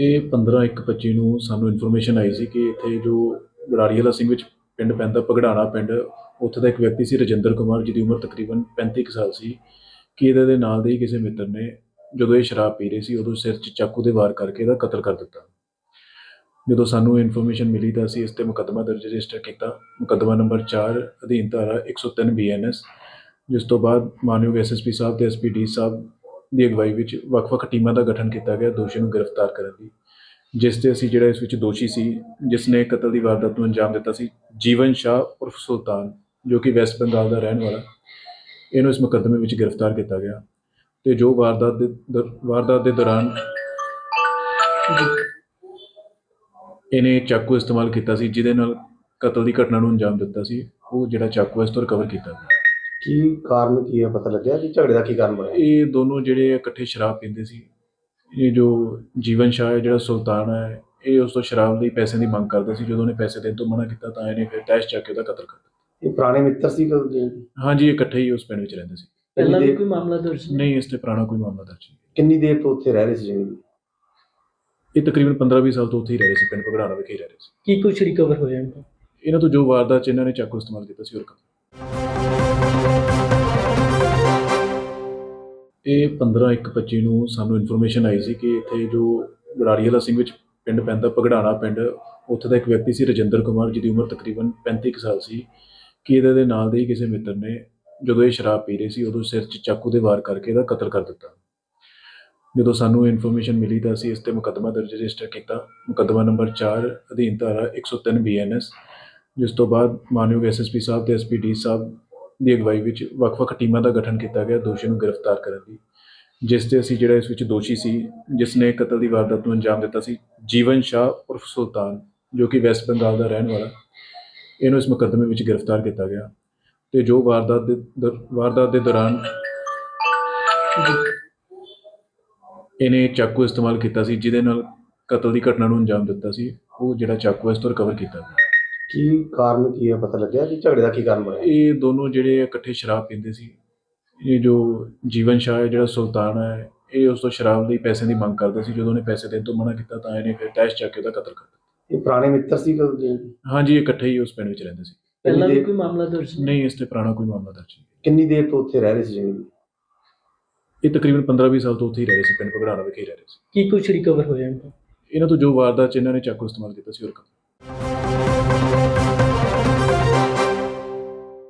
ਇਹ 15/1/25 ਨੂੰ ਸਾਨੂੰ ਇਨਫੋਰਮੇਸ਼ਨ ਆਈ ਸੀ ਕਿ ਇੱਥੇ ਜੋ ਗੜਾੜੀ ਵਾਲਾ ਸਿੰਘ ਵਿੱਚ ਪਿੰਡ ਪੈਂਦਾ ਪਗੜਾਣਾ ਪਿੰਡ, ਉੱਥੇ ਦਾ ਇੱਕ ਵਿਅਕਤੀ ਸੀ ਰਜਿੰਦਰ ਕੁਮਾਰ, ਜਿਹਦੀ ਉਮਰ ਤਕਰੀਬਨ 35 ਕੁ ਸਾਲ ਸੀ, ਕਿ ਇਹਦੇ ਦੇ ਨਾਲ ਦੇ ਹੀ ਕਿਸੇ ਮਿੱਤਰ ਨੇ ਜਦੋਂ ਇਹ ਸ਼ਰਾਬ ਪੀ ਰਹੇ ਸੀ, ਉਦੋਂ ਸਿਰ 'ਚ ਚਾਕੂ ਦੇ ਵਾਰ ਕਰਕੇ ਇਹਦਾ ਕਤਲ ਕਰ ਦਿੱਤਾ। ਜਦੋਂ ਸਾਨੂੰ ਇਨਫੋਰਮੇਸ਼ਨ ਮਿਲੀ ਤਾਂ ਅਸੀਂ ਇਸ ਤੇ ਮੁਕੱਦਮਾ ਦਰਜ ਰਜਿਸਟਰ ਕੀਤਾ। ਮੁਕੱਦਮਾ ਨੰਬਰ 4 ਅਧੀਨ ਧਾਰਾ 103 ਬੀਐਨਐਸ ਜਿਸ ਤੋਂ ਬਾਅਦ ਮਾਨਯੋਗ ਐਸਐਸਪੀ ਸਾਹਿਬ ਤੇ ਐਸਪੀਡੀ ਸਾਹਿਬ ਦੀ ਅਗਵਾਈ ਵਿੱਚ ਵੱਖ-ਵੱਖ ਟੀਮਾਂ ਦਾ ਗਠਨ ਕੀਤਾ ਗਿਆ, ਦੋਸ਼ੀ ਨੂੰ ਗ੍ਰਿਫਤਾਰ ਕਰਨ ਲਈ। ਜਿਸ ਤੇ ਅਸੀਂ ਜਿਹੜਾ ਇਸ ਵਿੱਚ ਦੋਸ਼ੀ ਸੀ, ਜਿਸ ਨੇ ਕਤਲ ਦੀ ਵਾਰਦਾਤ ਨੂੰ ਅੰਜਾਮ ਦਿੱਤਾ ਸੀ, ਜੀਵਨ ਸ਼ਾਹ ਉਰਫ ਸੁਲਤਾਨ, ਜੋ ਕਿ ਵੈਸਟ ਬੰਗਾਲ ਦਾ ਰਹਿਣ ਵਾਲਾ, ਇਹਨੂੰ ਇਸ ਮੁਕੱਦਮੇ ਵਿੱਚ ਗ੍ਰਿਫਤਾਰ ਕੀਤਾ ਗਿਆ। ਤੇ ਜੋ ਵਾਰਦਾਤ ਦੇ ਦਰ- ਵਾਰਦਾਤ ਦੇ ਦੌਰਾਨ ਇਹਨੇ ਚਾਕੂ ਇਸਤੇਮਾਲ ਕੀਤਾ ਸੀ, ਜਿਹਦੇ ਨਾਲ ਕਤਲ ਦੀ ਘਟਨਾ ਨੂੰ ਅੰਜਾਮ ਦਿੱਤਾ ਸੀ, ਉਹ ਜਿਹੜਾ ਚਾਕੂ ਹੈ ਇਸ ਤੋਂ ਰਿਕਵਰ ਕੀਤਾ ਗਿਆ। ਕੀ ਕਾਰਨ ਕੀ ਹੈ ਪਤਾ ਲੱਗਿਆ ਕਿ ਝਗੜੇ ਦਾ ਕੀ ਕਾਰਨ ਬਣਿਆ? ਇਹ ਦੋਨੋਂ ਜਿਹੜੇ ਇਕੱਠੇ ਸ਼ਰਾਬ ਪੀਂਦੇ ਸੀ ਇਹ ਜੋ ਜੀਵਨ ਸ਼ਾਹ ਹੈ ਜਿਹੜਾ ਸੁਲਤਾਨ ਹੈ ਇਹ ਉਸ ਤੋਂ ਸ਼ਰਾਬ ਲਈ ਪੈਸੇ ਦੀ ਮੰਗ ਕਰਦਾ ਸੀ। ਜਦੋਂ ਉਹਨੇ ਪੈਸੇ ਦੇਣ ਤੋਂ ਮਨਾ ਕੀਤਾ ਤਾਂ ਇਹਨੇ ਫਿਰ ਤੈਸ਼ ਚੱਕ ਕੇ ਉਹਦਾ ਕਤਲ ਕਰ ਦਿੱਤਾ। ਇਹ ਪੁਰਾਣੇ ਮਿੱਤਰ ਸੀ ਕਦੋਂ ਦੇ? ਹਾਂਜੀ ਇਹ ਇਕੱਠੇ ਹੀ ਉਸ ਪਿੰਡ ਵਿੱਚ ਰਹਿੰਦੇ ਸੀ। ਪਹਿਲਾਂ ਵੀ ਕੋਈ ਮਾਮਲਾ ਦਰਜ ਨਹੀਂ ਇਸ ਤੇ ਪੁਰਾਣਾ ਕੋਈ ਮਾਮਲਾ ਦਰਜ ਨਹੀਂ। ਕਿੰਨੀ ਦੇਰ ਤੋਂ ਉੱਥੇ ਰਹਿ ਰਹੇ ਸੀ ਜੀ ਇਹ ਤਕਰੀਬਨ 15-20 ਸਾਲ ਤੋਂ ਉੱਥੇ ਹੀ ਰਹਿ ਰਹੇ ਸੀ ਪਿੰਡ ਪਗੜਾਣਾ ਵਿਖੇ ਹੀ ਰਹਿ ਰਹੇ ਸੀ। ਕੀ ਕੁਝ ਰਿਕਵਰ ਹੋਇਆ ਇਹਨਾਂ ਤੋਂ? ਇਹਨਾਂ ਤੋਂ ਜੋ ਵਾਰਦਾਤ ਚ ਇਹਨਾਂ ਨੇ ਚਾਕੂ ਇਸਤੇਮਾਲ ਕੀਤਾ ਸੀ ਉਹ ਰਿਕਵਰ ਇਹ 15/1/25 ਨੂੰ ਸਾਨੂੰ ਇਨਫੋਰਮੇਸ਼ਨ ਆਈ ਸੀ ਕਿ ਇੱਥੇ ਜੋ ਗੜਾੜੀ ਵਾਲਾ ਸਿੰਘ ਵਿੱਚ ਪਿੰਡ ਪੈਂਦਾ ਪਗੜਾਣਾ ਪਿੰਡ, ਉੱਥੇ ਦਾ ਇੱਕ ਵਿਅਕਤੀ ਸੀ ਰਜਿੰਦਰ ਕੁਮਾਰ, ਜਿਹਦੀ ਉਮਰ ਤਕਰੀਬਨ 35 ਕੁ ਸਾਲ ਸੀ, ਕਿ ਇਹਦੇ ਦੇ ਨਾਲ ਦੇ ਹੀ ਕਿਸੇ ਮਿੱਤਰ ਨੇ ਜਦੋਂ ਇਹ ਸ਼ਰਾਬ ਪੀ ਰਹੇ ਸੀ, ਉਦੋਂ ਸਿਰ 'ਚ ਚਾਕੂ ਦੇ ਵਾਰ ਕਰਕੇ ਇਹਦਾ ਕਤਲ ਕਰ ਦਿੱਤਾ। ਜਦੋਂ ਸਾਨੂੰ ਇਨਫੋਰਮੇਸ਼ਨ ਮਿਲੀ ਤਾਂ ਅਸੀਂ ਇਸ ਤੇ ਮੁਕੱਦਮਾ ਦਰਜ ਰਜਿਸਟਰ ਕੀਤਾ। ਮੁਕੱਦਮਾ ਨੰਬਰ 4 ਅਧੀਨ ਧਾਰਾ 103 ਬੀਐਨਐਸ ਜਿਸ ਤੋਂ ਬਾਅਦ ਮਾਨਯੋਗ ਐਸਐਸਪੀ ਸਾਹਿਬ ਤੇ ਐਸਪੀਡੀ ਸਾਹਿਬ ਦੀ ਅਗਵਾਈ ਵਿੱਚ ਵੱਖ-ਵੱਖ ਟੀਮਾਂ ਦਾ ਗਠਨ ਕੀਤਾ ਗਿਆ, ਦੋਸ਼ੀ ਨੂੰ ਗ੍ਰਿਫਤਾਰ ਕਰਨ ਲਈ। ਜਿਸ ਤੇ ਅਸੀਂ ਜਿਹੜਾ ਇਸ ਵਿੱਚ ਦੋਸ਼ੀ ਸੀ, ਜਿਸ ਨੇ ਕਤਲ ਦੀ ਵਾਰਦਾਤ ਨੂੰ ਅੰਜਾਮ ਦਿੱਤਾ ਸੀ, ਜੀਵਨ ਸ਼ਾਹ ਉਰਫ ਸੁਲਤਾਨ, ਜੋ ਕਿ ਵੈਸਟ ਬੰਗਾਲ ਦਾ ਰਹਿਣ ਵਾਲਾ, ਇਹਨੂੰ ਇਸ ਮੁਕੱਦਮੇ ਵਿੱਚ ਗ੍ਰਿਫਤਾਰ ਕੀਤਾ ਗਿਆ। ਤੇ ਜੋ ਵਾਰਦਾਤ ਦੇ ਦਰ- ਵਾਰਦਾਤ ਦੇ ਦੌਰਾਨ ਇਹਨੇ ਚਾਕੂ ਇਸਤੇਮਾਲ ਕੀਤਾ ਸੀ, ਜਿਹਦੇ ਨਾਲ ਕਤਲ ਦੀ ਘਟਨਾ ਨੂੰ ਅੰਜਾਮ ਦਿੱਤਾ ਸੀ, ਉਹ ਜਿਹੜਾ ਚਾਕੂ ਇਸ ਤੋਂ ਰਿਕਵਰ ਕੀਤਾ ਗਿਆ। ਕੀ ਕਾਰਨ ਕੀ ਹੈ ਪਤਾ ਲੱਗਿਆ ਕਿ ਝਗੜੇ ਦਾ ਕੀ ਕਾਰਨ ਬਣਿਆ? ਇਹ ਦੋਨੋਂ ਜਿਹੜੇ ਇਕੱਠੇ ਸ਼ਰਾਬ ਪੀਂਦੇ ਸੀ ਇਹ ਜੋ ਜੀਵਨ ਸ਼ਾਹ ਹੈ ਜਿਹੜਾ ਸੁਲਤਾਨ ਹੈ ਇਹ ਉਸ ਤੋਂ ਸ਼ਰਾਬ ਲਈ ਪੈਸੇ ਦੀ ਮੰਗ ਕਰਦਾ ਸੀ। ਜਦੋਂ ਉਹਨੇ ਪੈਸੇ ਦੇਣ ਤੋਂ ਮਨਾ ਕੀਤਾ ਤਾਂ ਇਹਨੇ ਫਿਰ ਤੈਸ਼ ਚੱਕ ਕੇ ਉਹਦਾ ਕਤਲ ਕਰ ਦਿੱਤਾ। ਇਹ ਪੁਰਾਣੇ ਮਿੱਤਰ ਸੀ ਕਦੋਂ ਦੇ? ਹਾਂਜੀ ਇਹ ਇਕੱਠੇ ਹੀ ਉਸ ਪਿੰਡ ਵਿੱਚ ਰਹਿੰਦੇ ਸੀ। ਪਹਿਲਾਂ ਵੀ ਕੋਈ ਮਾਮਲਾ ਦਰਜ ਸੀ ਨਹੀਂ ਇਸ ਤੇ ਪੁਰਾਣਾ ਕੋਈ ਮਾਮਲਾ ਦਰਜ ਨਹੀਂ। ਕਿੰਨੀ ਦੇਰ ਤੋਂ ਉੱਥੇ ਰਹਿ ਰਹੇ ਸੀ ਜੀ ਇਹ ਤਕਰੀਬਨ 15-20 ਸਾਲ ਤੋਂ ਉੱਥੇ ਹੀ ਰਹਿ ਰਹੇ ਸੀ ਪਿੰਡ ਪਗੜਾਣਾ ਵਿਖੇ ਹੀ ਰਹਿ ਰਹੇ ਸੀ। ਕੀ ਕੁਝ ਰਿਕਵਰ ਹੋਇਆ ਇਹਨਾਂ ਤੋਂ? ਇਹਨਾਂ ਤੋਂ ਜੋ ਵਾਰਦਾਤ ਚ ਇਹਨਾਂ ਨੇ ਚਾਕੂ ਇਸਤੇਮਾਲ ਕੀਤਾ ਸੀ ਉਹ ਰਿਕਵਰ Thank you.